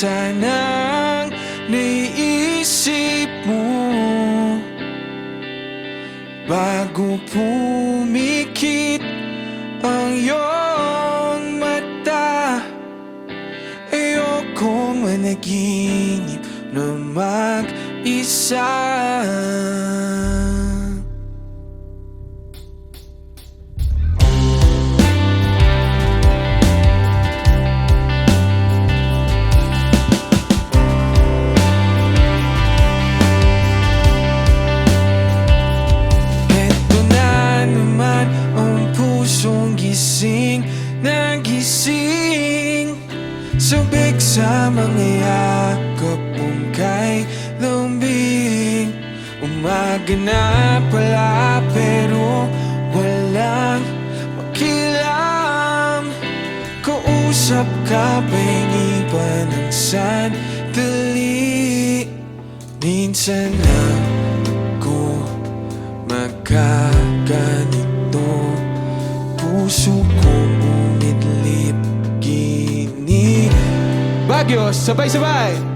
sanang naiisip mo. Bago pumikit ang iyong mata Ayokong managinip na mag-isa naganap pala pero walang makilam Kausap ka, pahingi pa ng sandali. Minsan lang ko magkaganito Puso kong umidlip, ginig Bagyo, sabay-sabay!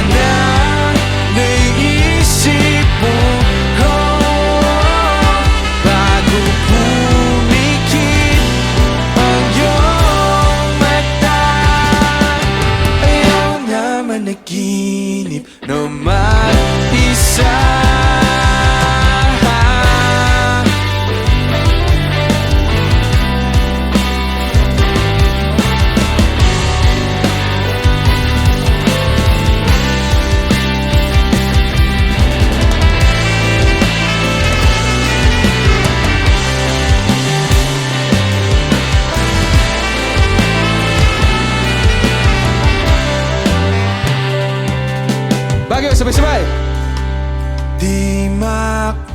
I never Agyo, sabay-sabay. Di mak